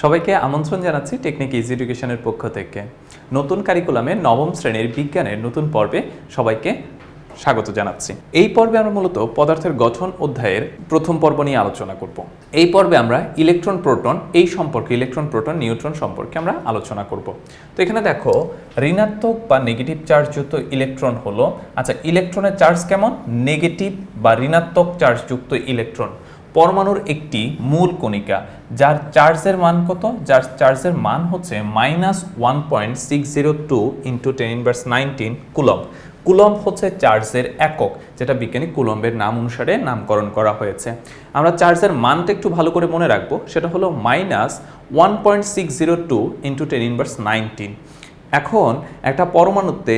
সবাইকে আমন্ত্রণ জানাচ্ছি টেকনিক ইজি এডুকেশনের পক্ষ থেকে। নতুন কারিকুলামে নবম শ্রেণির বিজ্ঞানের নতুন পর্বে সবাইকে স্বাগত জানাচ্ছি। এই পর্বে আমরা মূলত পদার্থের গঠন অধ্যায়ের প্রথম পর্ব নিয়ে আলোচনা করব। এই পর্বে আমরা ইলেকট্রন প্রোটন এই সম্পর্কে ইলেকট্রন প্রোটন নিউট্রন সম্পর্কে আমরা আলোচনা করব। তো এখানে দেখো, ঋণাত্মক বা নেগেটিভ চার্জযুক্ত ইলেকট্রন হলো আচ্ছা ইলেকট্রনের চার্জ কেমন? নেগেটিভ বা ঋণাত্মক চার্জযুক্ত ইলেকট্রন পরমাণুর একটি মূল কণিকা, যার চার্জের মান কত? যার চার্জের মান হচ্ছে minus one point six zero two into ten inverse nineteen coulomb coulomb হচ্ছে চার্জের একক, যেটা বিজ্ঞানী কুলম্বের নাম অনুসারে নামকরণ করা হয়েছে। আমরা চার্জের মানটা একটু ভালো করে মনে রাখব। সেটা হলো minus one point six zero two into ten inverse nineteen এখন একটা পরমাণুতে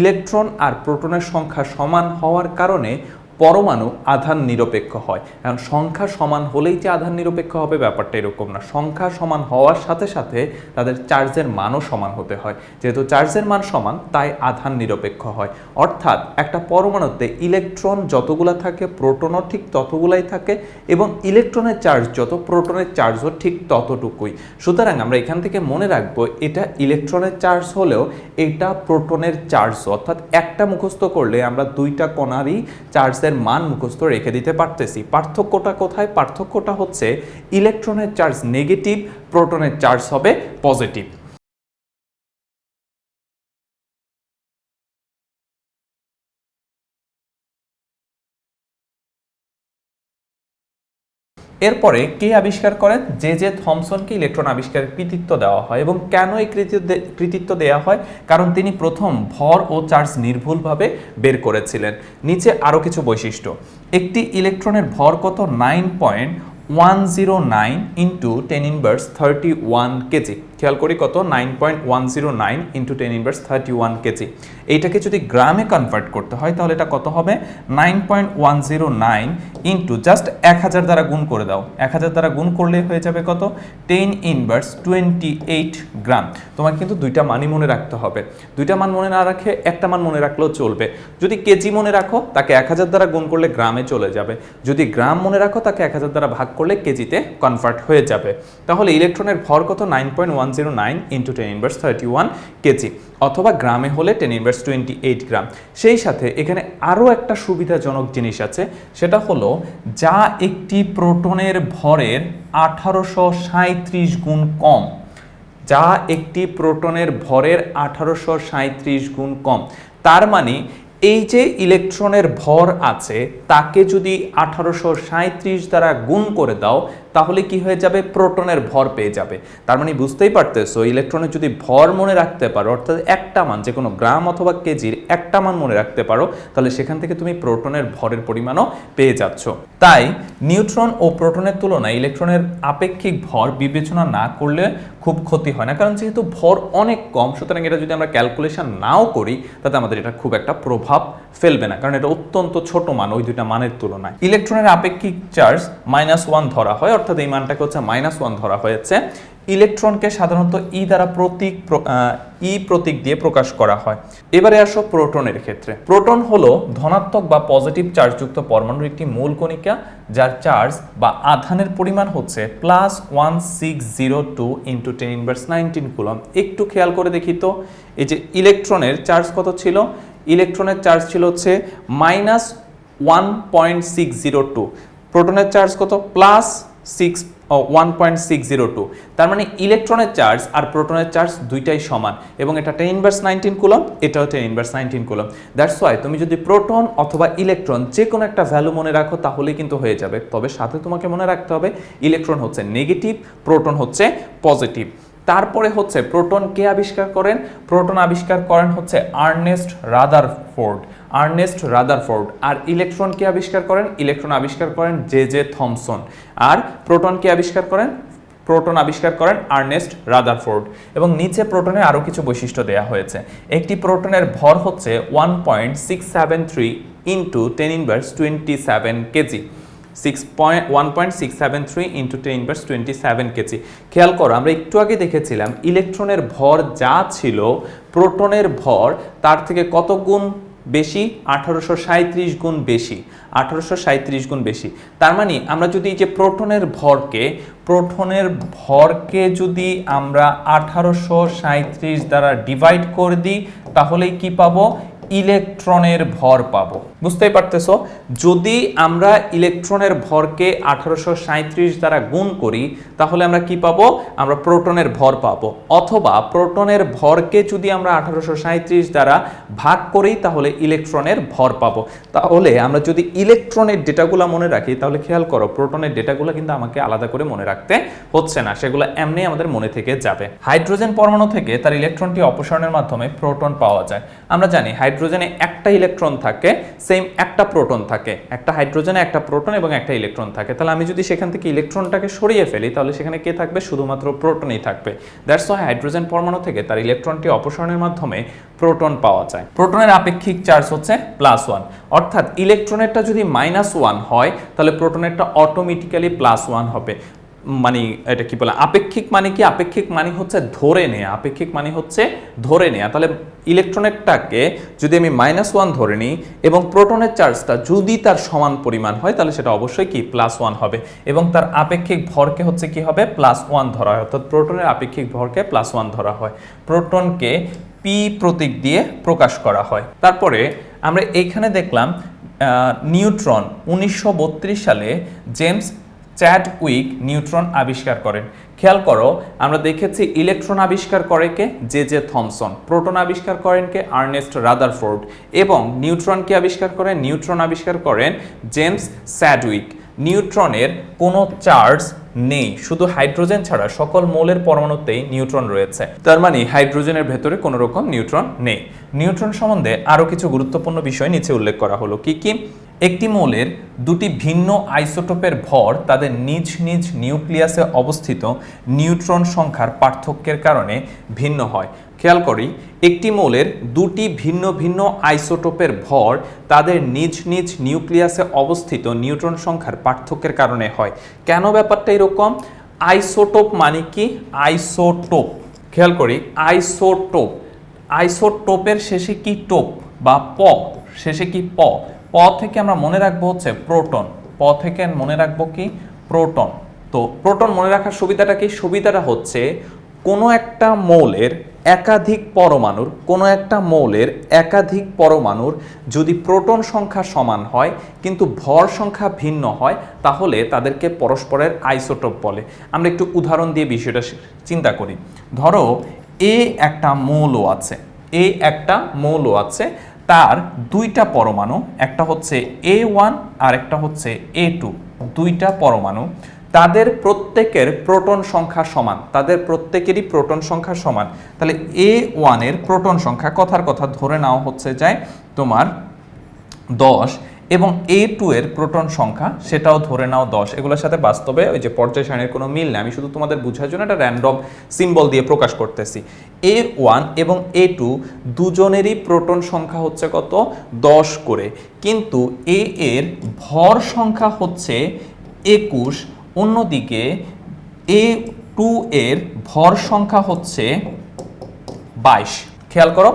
ইলেকট্রন আর প্রোটনের সংখ্যা সমান হওয়ার কারণে পরমাণু আধান নিরপেক্ষ হয়। এখন সংখ্যা সমান হলেই যে আধান নিরপেক্ষ হবে ব্যাপারটা এরকম না। সংখ্যা সমান হওয়ার সাথে সাথে তাদের চার্জের মানও সমান হতে হয়। যেহেতু চার্জের মান সমান, তাই আধান নিরপেক্ষ হয়। অর্থাৎ একটা পরমাণুতে ইলেকট্রন যতগুলা থাকে, প্রোটনও ঠিক ততগুলাই থাকে এবং ইলেকট্রনের চার্জ যত, প্রোটনের চার্জও ঠিক ততটুকুই। সুতরাং আমরা এখান থেকে মনে রাখব, এটা ইলেকট্রনের চার্জ হলেও এটা প্রোটনের চার্জ। অর্থাৎ একটা মুখস্থ করলে আমরা দুইটা কণারই চার্জের মান মুখস্থ রেখে দিতে পারতেছি। পার্থক্যটা কোথায়? পার্থক্যটা হচ্ছে ইলেকট্রনের চার্জ নেগেটিভ, প্রোটনের চার্জ হবে পজিটিভ। এরপরে কে আবিষ্কার করেন? যে যে থমসনকে ইলেকট্রন আবিষ্কারের কৃতিত্ব দেওয়া হয় এবং কেন এই কৃতিত্ব কৃতিত্ব দেওয়া হয়? কারণ তিনি প্রথম ভর ও চার্জ নির্ভুলভাবে বের করেছিলেন। নিচে আরও কিছু বৈশিষ্ট্য। একটি ইলেকট্রনের ভর কত? Nine point one zero nine into ten inverse thirty one kg. খেয়াল করি কত? Nine point one zero nine into ten inverse thirty one kg এইটাকে যদি গ্রামে কনভার্ট করতে হয়, তাহলে এটা কত হবে? Nine point one zero nine into just এক হাজার দ্বারা গুণ করে দাও। এক হাজার দ্বারা গুণ করলে হয়ে যাবে কত? Ten inverse twenty eight gram তোমাকে কিন্তু দুইটা মানই মনে রাখতে হবে। দুইটা মান মনে না রাখে, একটা মান মনে রাখলেও চলবে। যদি কেজি মনে রাখো, তাকে এক হাজার দ্বারা গুণ করলে গ্রামে চলে যাবে। যদি গ্রাম মনে রাখো, তাকে এক হাজার দ্বারা ভাগ করলে কেজিতে কনভার্ট হয়ে যাবে। তাহলে ইলেকট্রনের ভর কত? Nine point one zero nine into ten inverse thirty one kg অথবা গ্রামে হলে ten inverse twenty eight gram সেই সাথে এখানে আরও একটা সুবিধাজনক জিনিস আছে, সেটা হলো যা একটি প্রোটনের ভরের আঠারোশো গুণ কম। যা একটি প্রোটনের ভরের আঠারোশো গুণ কম। তার মানে এই যে ইলেকট্রনের ভর আছে, তাকে যদি আঠারোশো দ্বারা গুণ করে দাও তাহলে কি হয়ে যাবে? প্রোটনের ভর পেয়ে যাবে। তার মানে বুঝতেই পারতেছো ইলেকট্রনের যদি ভর মনে রাখতে পারো, অর্থাৎ একটা মান, যে কোনো গ্রাম অথবা কেজির একটা মান মনে রাখতে পারো, তাহলে সেখান থেকে তুমি প্রোটনের ভরের পরিমাণও পেয়ে যাচ্ছ। তাই নিউট্রন ও প্রোটনের তুলনায় ইলেকট্রনের আপেক্ষিক ভর বিবেচনা না করলে খুব ক্ষতি হয় না, কারণ যেহেতু ভর অনেক কম, সুতরাং এটা যদি আমরা ক্যালকুলেশন নাও করি, তাতে আমাদের এটা খুব একটা প্রভাব ফেলবে না, কারণ এটা অত্যন্ত ছোট মান, ওই দুইটা মানের তুলনায়। ইলেকট্রনের আপেক্ষিক চার্জ মাইনাস ওয়ান ধরা হয়, অর্থাৎ এই মানটাকে হচ্ছে মাইনাস ওয়ান ধরা হয়েছে। ইলেকট্রনকে সাধারণত ই দ্বারা প্রতীক ই প্রতীক দিয়ে প্রকাশ করা হয়। এবারে আসো প্রোটনের ক্ষেত্রে। প্রোটন হলো ধনাত্মক বা পজিটিভ চার্জযুক্ত পরমাণুর একটি মূল কণিকা, যার চার্জ বা আধানের পরিমাণ হচ্ছে plus one six zero two into ten inverse nineteen coulomb একটু খেয়াল করে দেখি তো, এই যে ইলেকট্রনের চার্জ কত ছিল? ইলেকট্রনের চার্জ ছিল হচ্ছে minus one point six zero two প্রোটনের charge কত? Plus six one point six zero two তার মানে ইলেকট্রনের চার্জ আর প্রোটনের চার্জ দুইটাই সমান। এবং এটা টেন ইনভার্স নাইনটিন কুলম এটাও ten inverse nineteen coulomb that's why তুমি যদি প্রোটন অথবা ইলেকট্রন যে কোনো একটা ভ্যালু মনে রাখো, তাহলেই কিন্তু হয়ে যাবে। তবে সাথে তোমাকে মনে রাখতে হবে ইলেকট্রন হচ্ছে নেগেটিভ প্রোটন হচ্ছে পজিটিভ তারপরে হচ্ছে প্রোটন কে আবিষ্কার করেন? প্রোটন আবিষ্কার করেন হচ্ছে আর্নেস্ট রাদারফোর্ড আর্নেস্ট রাদারফোর্ড। আর ইলেকট্রন কে আবিষ্কার করেন? ইলেকট্রন আবিষ্কার করেন জে জে থমসন। আর প্রোটন কে আবিষ্কার করেন? প্রোটন আবিষ্কার করেন আর্নেস্ট রাদারফোর্ড। এবং নিচে প্রোটনের আরও কিছু বৈশিষ্ট্য দেওয়া হয়েছে। একটি প্রোটনের ভর হচ্ছে one point six seven three into ten inverse twenty seven kg. Six point, one point six seven three into ten inverse twenty seven kg. খেয়াল করো, আমরা একটু আগে দেখেছিলাম ইলেকট্রনের ভর যা ছিল, প্রোটনের ভর তার থেকে কত গুণ বেশি, আঠারোশো সাঁত্রিশ গুণ বেশি, আঠারোশো সাঁত্রিশ গুণ বেশি। তার মানে আমরা যদি যে প্রোটনের ভরকে প্রোটনের ভরকে যদি আমরা আঠারোশো সাঁত্রিশ দ্বারা ডিভাইড করে দিই, তাহলেই কি পাবো? ইলেকট্রনের ভর পাবো। বুঝতেই পারতেছো? যদি আমরা ইলেকট্রনের ভরকে আঠারোশো দ্বারা গুণ করি, তাহলে আমরা কি পাবো? আমরা প্রোটনের ভর পাবো। অথবা প্রোটনের ভরকে যদি আমরা আঠারোশো দ্বারা ভাগ করি, তাহলে ইলেকট্রনের ভর পাবো। তাহলে আমরা যদি ইলেকট্রনের ডেটাগুলো মনে রাখি, তাহলে খেয়াল করো, প্রোটনের ডেটাগুলো কিন্তু আমাকে আলাদা করে মনে রাখতে হচ্ছে না। সেগুলো এমনি আমাদের মনে থেকে যাবে। হাইড্রোজেন পরমাণু থেকে তার ইলেকট্রনটি অপসারণের মাধ্যমে প্রোটন পাওয়া যায়। আমরা জানি হাইড্রোজেনে একটা ইলেকট্রন থাকে সেম একটা প্রোটন থাকে। একটা হাইড্রোজেনে একটা প্রোটন এবং একটা ইলেকট্রন থাকে। তাহলে আমি যদি সেখান থেকে ইলেকট্রনটাকে সরিয়ে ফেলি, তাহলে সেখানে কে থাকবে? শুধুমাত্র প্রোটনই থাকবে। দ্যাটস ওয়াই হাইড্রোজেন পরমাণু থেকে তার ইলেকট্রনটি অপসারণের মাধ্যমে প্রোটন পাওয়া যায়। প্রোটনের আপেক্ষিক চার্জ হচ্ছে প্লাস ওয়ান অর্থাৎ ইলেকট্রনেরটা যদি মাইনাস ওয়ান হয়, তাহলে প্রোটনেরটা অটোমেটিক্যালি প্লাস ওয়ান হবে। মানে এটা কি বলে, আপেক্ষিক মানে কি? আপেক্ষিক মানে হচ্ছে ধরে নেয়া। আপেক্ষিক মানে হচ্ছে ধরে নেয়া। তাহলে ইলেকট্রনেরটাকে যদি আমি মাইনাস ওয়ান ধরে নিই এবং প্রোটনের চার্জটা যদি তার সমান পরিমাণ হয়, তাহলে সেটা অবশ্যই কি? প্লাস ওয়ান হবে। এবং তার আপেক্ষিক ভরকে হচ্ছে কি হবে? প্লাস ওয়ান ধরা হয়। অর্থাৎ প্রোটনের আপেক্ষিক ভরকে প্লাস ওয়ান ধরা হয়। প্রোটনকে পি প্রতীক দিয়ে প্রকাশ করা হয়। তারপরে আমরা এইখানে দেখলাম নিউট্রন উনিশশো বত্রিশ সালে জেমস চ্যাড উইক নিউট্রন আবিষ্কার করেন। খেয়াল করো, আমরা দেখেছি ইলেকট্রন আবিষ্কার করে কে? J J Thomson. প্রোটন আবিষ্কার করেন কে? Ernst Rutherford. এবং নিউট্রনকে আবিষ্কার করেন? নিউট্রন আবিষ্কার করেন জেমস স্যাডউইক নিউট্রনের কোনো চার্জ নেই। শুধু হাইড্রোজেন ছাড়া সকল মৌলের পরমাণুতেই নিউট্রন রয়েছে। তার মানে হাইড্রোজেনের ভেতরে কোনো রকম নিউট্রন নেই। নিউট্রন সম্বন্ধে আরও কিছু গুরুত্বপূর্ণ বিষয় নিচে উল্লেখ করা হলো। কি কি? একটি মৌলের দুটি ভিন্ন আইসোটোপের ভর তাদের নিজ নিজ নিউক্লিয়াসে অবস্থিত নিউট্রন সংখ্যার পার্থক্যের কারণে ভিন্ন হয়। খেয়াল করি, একটি মৌলের দুটি ভিন্ন ভিন্ন আইসোটোপের ভর তাদের নিজ নিজ নিউক্লিয়াসে অবস্থিত নিউট্রন সংখ্যার পার্থক্যের কারণে হয়। কেন ব্যাপারটা এরকম? আইসোটোপ মানে কি? আইসোটোপ। খেয়াল করি, আইসোটোপ। আইসোটোপের শেষে কি টোপ বা প? শেষে কি প? প থেকে আমরা মনে রাখব হচ্ছে প্রোটন প থেকে মনে রাখব কি? প্রোটন তো প্রোটন মনে রাখার সুবিধাটা কি? সুবিধাটা হচ্ছে কোনো একটা মৌলের একাধিক পরমাণুর, কোনো একটা মৌলের একাধিক পরমাণুর যদি প্রোটন সংখ্যা সমান হয়, কিন্তু ভর সংখ্যা ভিন্ন হয়, তাহলে তাদেরকে পরস্পরের আইসোটোপ বলে। আমরা একটু উদাহরণ দিয়ে বিষয়টা চিন্তা করি। ধরো, এ একটা মৌলও আছে। এ একটা মৌল আছে। তার দুইটা পরমাণু, একটা হচ্ছে এ ওয়ান আর একটা হচ্ছে এ টু দুইটা পরমাণু। তাদের প্রত্যেকের প্রোটন সংখ্যা সমান, তাদের প্রত্যেকেরই প্রোটন সংখ্যা সমান। তাহলে এ ওয়ানের প্রোটন সংখ্যা কথার কথা ধরে নেওয়া হচ্ছে যায় তোমার দশ এবং এ টু এর প্রোটন সংখ্যা, সেটাও ধরে নাও দশ। এগুলোর সাথে বাস্তবে ওই যে পর্যায় সারণীর কোনো মিল নেই। আমি শুধু তোমাদের বোঝার জন্য একটা র্যান্ডম সিম্বল দিয়ে প্রকাশ করতেছি। এ ওয়ান এবং এ টু দুজনেরই প্রোটন সংখ্যা হচ্ছে কত? দশ করে। কিন্তু এ এর ভর সংখ্যা হচ্ছে একুশ, অন্যদিকে এ টু এর ভর সংখ্যা হচ্ছে বাইশ। খেয়াল করো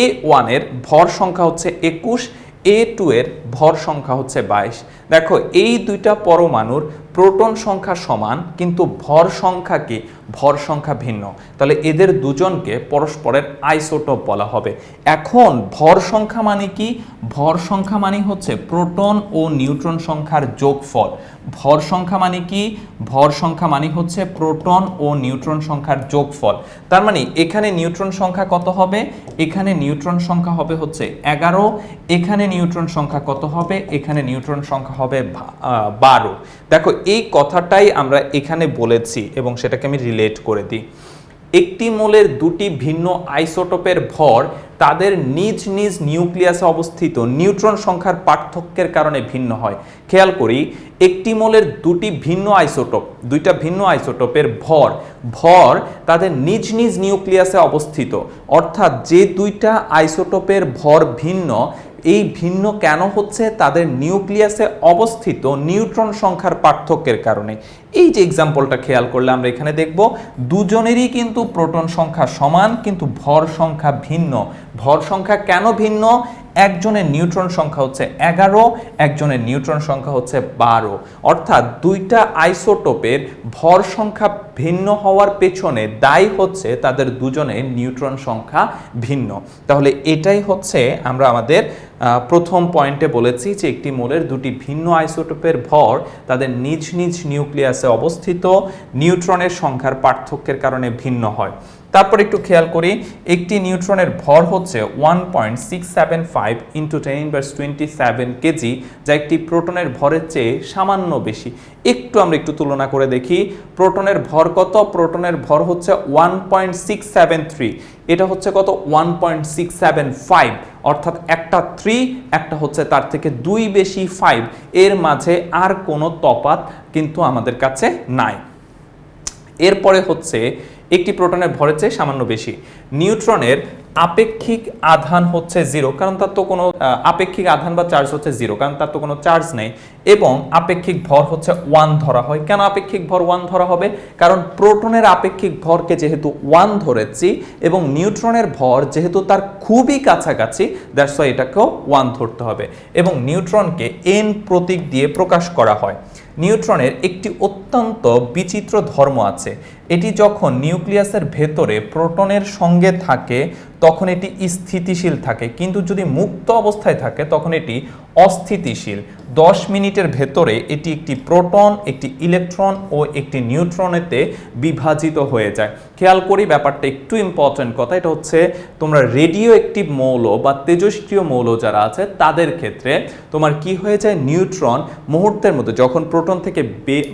এ ওয়ানের ভর সংখ্যা হচ্ছে একুশ এ টু এর ভর সংখ্যা হচ্ছে বাইশ দেখো, এই দুইটা পরমাণুর প্রোটন সংখ্যা সমান, কিন্তু ভর সংখ্যা কি? ভর সংখ্যা ভিন্ন। তাহলে এদের দুজনকে পরস্পরের আইসোটোপ বলা হবে। এখন ভর সংখ্যা মানে কি? ভর সংখ্যা মানে হচ্ছে প্রোটন ও নিউট্রন সংখ্যার যোগফল। ভর সংখ্যা মানে কি? ভর সংখ্যা মানে হচ্ছে প্রোটন ও নিউট্রন সংখ্যার যোগফল। তার মানে এখানে নিউট্রন সংখ্যা কত হবে? এখানে নিউট্রন সংখ্যা হবে হচ্ছে এগারো, এখানে নিউট্রন সংখ্যা কত হবে? এখানে নিউট্রন সংখ্যা হবে বারো। দেখো, এই কথাটাই আমরা এখানে বলেছি এবং সেটাকে আমি রিলেট করে দিই। একটি মোলের দুটি ভিন্ন আইসোটোপের ভর তাদের নিজ নিজ নিউক্লিয়াসে অবস্থিত, নিউট্রন সংখ্যার পার্থক্যের কারণে ভিন্ন হয়। খেয়াল করি, একটি মোলের দুটি ভিন্ন আইসোটোপ, দুইটা ভিন্ন আইসোটোপের ভর ভর তাদের নিজ নিজ নিউক্লিয়াসে অবস্থিত। অর্থাৎ যে দুইটা আইসোটোপের ভর ভিন্ন এই ভিন্ন কেন হচ্ছে? তাদের নিউক্লিয়াসে অবস্থিত নিউট্রন সংখ্যার পার্থক্যের কারণে। এই যে এক্সাম্পলটা খেয়াল করলে আমরা এখানে দেখব, দুজনেরই কিন্তু প্রোটন সংখ্যা সমান, কিন্তু ভর সংখ্যা ভিন্ন। ভর সংখ্যা কেন ভিন্ন? একজনের নিউট্রন সংখ্যা হচ্ছে এগারো, একজনের নিউট্রন সংখ্যা হচ্ছে বারো। অর্থাৎ দুইটা আইসোটোপের ভর সংখ্যা ভিন্ন হওয়ার পেছনে দায়ী হচ্ছে তাদের দুজনের নিউট্রন সংখ্যা ভিন্ন। তাহলে এটাই হচ্ছে আমরা আমাদের প্রথম পয়েন্টে বলেছি যে একটি মোলের দুটি ভিন্ন আইসোটোপের ভর তাদের নিজ নিজ নিউক্লিয়াসে অবস্থিত, নিউট্রনের সংখ্যার পার্থক্যের কারণে ভিন্ন হয়। তারপর একটু খেয়াল করি, একটি নিউট্রনের ভর হচ্ছে one point six seven five into ten inverse twenty seven kg যা একটি প্রোটনের ভরের চেয়ে সামান্য বেশি। একটু আমরা একটু তুলনা করে দেখি, প্রোটনের ভর কত? প্রোটনের ভর হচ্ছে one point six seven three এটা হচ্ছে কত? One point six seven five অর্থাৎ একটা থ্রি একটা হচ্ছে তার থেকে দুই বেশি ফাইভ এর মাঝে আর কোনো তফাৎ কিন্তু আমাদের কাছে নাই। এরপরে হচ্ছে একটি প্রোটনের ভরের চেয়ে সামান্য বেশি। নিউট্রনের আপেক্ষিক আধান হচ্ছে জিরো, কারণ তার তো কোনো আপেক্ষিক আধান বা চার্জ হচ্ছে জিরো, কারণ তার তো কোনো চার্জ নেই। এবং আপেক্ষিক ভর হচ্ছে ওয়ান ধরা হয়। কেন আপেক্ষিক ভর ওয়ান ধরা হবে? কারণ প্রোটনের আপেক্ষিক ভরকে যেহেতু ওয়ান ধরেছি এবং নিউট্রনের ভর যেহেতু তার খুবই কাছাকাছি দ্যাটস ওয়াই এটাকেও ওয়ান ধরতে হবে। এবং নিউট্রনকে এন প্রতীক দিয়ে প্রকাশ করা হয়। নিউট্রনের একটি অত্যন্ত বিচিত্র ধর্ম আছে। এটি যখন নিউক্লিয়াসের ভেতরে প্রোটনের সঙ্গে থাকে, তখন এটি স্থিতিশীল থাকে। কিন্তু যদি মুক্ত অবস্থায় থাকে, তখন এটি অস্থিতিশীল। দশ মিনিটের ভেতরে এটি একটি প্রোটন, একটি ইলেকট্রন ও একটি নিউট্রনেতে বিভাজিত হয়ে যায়। খেয়াল করি ব্যাপারটা একটু ইম্পর্টেন্ট কথা, এটা হচ্ছে তোমরা রেডিও অ্যাক্টিভ মৌল বা তেজস্ক্রিয় মৌল যারা আছে, তাদের ক্ষেত্রে তোমার কি হয়ে যায়? নিউট্রন মুহূর্তের মধ্যে, যখন প্রোটন থেকে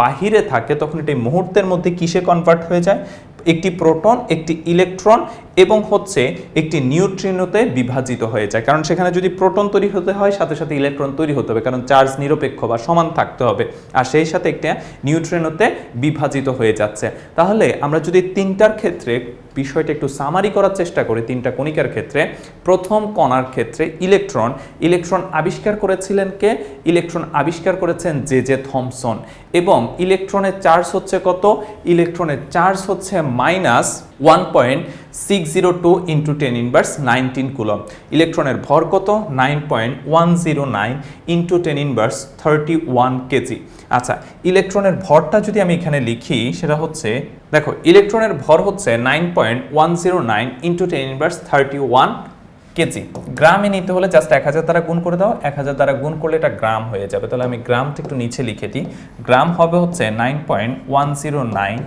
বাহিরে থাকে, তখন এটি মুহূর্তের মধ্যে কিসে কনভার্ট হয়ে যায়? একটি প্রোটন, একটি ইলেকট্রন এবং হচ্ছে একটি নিউট্রিনোতে বিভাজিত হয়ে যায়। কারণ সেখানে যদি প্রোটন তৈরি হতে হয়, সাথে সাথে ইলেকট্রন তৈরি হতে হবে। কারণ চার্জ নিরপেক্ষ বা সমান থাকতে হবে। আর সেই সাথে একটা নিউট্রিনোতে বিভাজিত হয়ে যাচ্ছে। তাহলে আমরা যদি তিনটার ক্ষেত্রে বিষয়টা একটু সামারি করার চেষ্টা করি তিনটা কণিকার ক্ষেত্রে। প্রথম কণার ক্ষেত্রে ইলেকট্রন ইলেকট্রন আবিষ্কার করেছিলেন কে? ইলেকট্রন আবিষ্কার করেছেন জে জে থমসন। এবং ইলেকট্রনের চার্জ হচ্ছে কত? ইলেকট্রনের চার্জ হচ্ছে minus one point six zero two into ten inverse nineteen coulomb ইলেকট্রনের ভর কত? Nine point one zero nine into ten inverse thirty one kg আচ্ছা ইলেকট্রনের ভরটা যদি আমি এখানে লিখি, সেটা হচ্ছে, দেখো ইলেকট্রনের ভর হচ্ছে nine point one zero nine into ten inverse thirty one kg গ্রামে নিতে হলে জাস্ট এক হাজার দ্বারা গুণ করে দাও, এক হাজার দ্বারা গুণ করলে এটা গ্রাম হয়ে যাবে। তাহলে আমি গ্রামটা একটু নিচে লিখে দিই। গ্রাম হবে হচ্ছে nine point one zero nine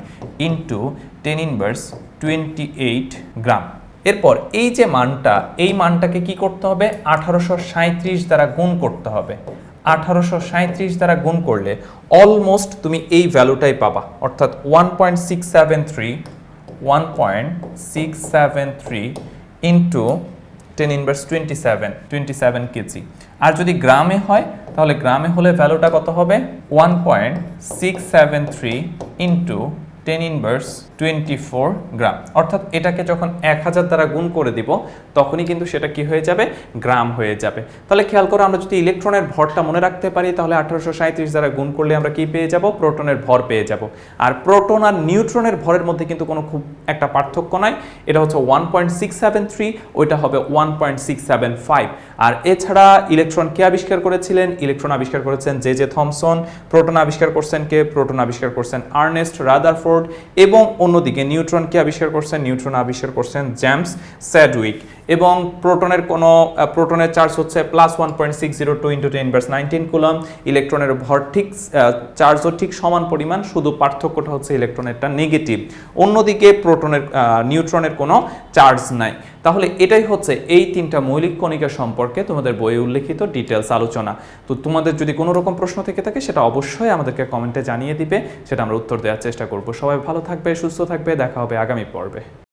into ten inverse twenty eight gram. এরপর এই যে মানটা, এই মানটাকে কি করতে হবে? আঠারোশো সাঁত্রিশ দ্বারা গুণ করতে হবে। আঠারোশো সাঁত্রিশ দ্বারা গুণ করলে অলমোস্ট তুমি এই ভ্যালুটাই পাবা। অর্থাৎ one point six seven three one point six seven three into ten inverse twenty seven twenty seven kg আর যদি গ্রামে হয়, তাহলে গ্রামে হলে ভ্যালুটা কত হবে? One point six seven three into ten inverse twenty four gram. অর্থাৎ এটাকে যখন এক হাজার দ্বারা গুণ করে দিব, তখনই কিন্তু সেটা কি হয়ে যাবে? গ্রাম হয়ে যাবে। তাহলে খেয়াল করো, আমরা যদি ইলেকট্রনের ভরটা মনে রাখতে পারি, তাহলে আঠারোশো সাঁত্রিশ দ্বারা গুণ করলে আমরা কি পেয়ে যাব? প্রোটনের ভর পেয়ে যাব। আর প্রোটন আর নিউট্রনের ভরের মধ্যে কিন্তু কোনো খুব একটা পার্থক্য নাই। এটা হচ্ছে one point six seven three, ওইটা হবে one point six seven five. আর এছাড়া ইলেকট্রন কে আবিষ্কার করেছিলেন? ইলেকট্রন আবিষ্কার করেছেন জে জে থমসন। প্রোটন আবিষ্কার করছেন কে? প্রোটন আবিষ্কার করছেন আর্নেস্ট রাদারফোর্ড। এবং অন্যদিকে নিউট্রন কে আবিষ্কার করছেন নিউট্রন আবিষ্কার করছেন জ্যামস স্যাডউইক। এবং প্রোটনের কোনো প্রোটনের চার্জ হচ্ছে plus one point six zero two into ten verse nineteen coulomb. ইলেকট্রনের ভর ঠিক চার্জও ঠিক সমান পরিমাণ, শুধু পার্থক্যটা হচ্ছে ইলেকট্রনেরটা নেগেটিভ অন্যদিকে প্রোটনের নিউট্রনের কোনো চার্জ নাই। তাহলে এটাই হচ্ছে এই তিনটা মৌলিক কণিকা সম্পর্কে তোমাদের বইয়ে উল্লেখিত ডিটেলস আলোচনা। তো তোমাদের যদি কোনো রকম প্রশ্ন থেকে থাকে, সেটা অবশ্যই আমাদেরকে কমেন্টে জানিয়ে দিবে, সেটা আমরা উত্তর দেওয়ার চেষ্টা করব। সবাই ভালো থাকবে, সুস্থ থাকবে, দেখা হবে আগামী পর্বে।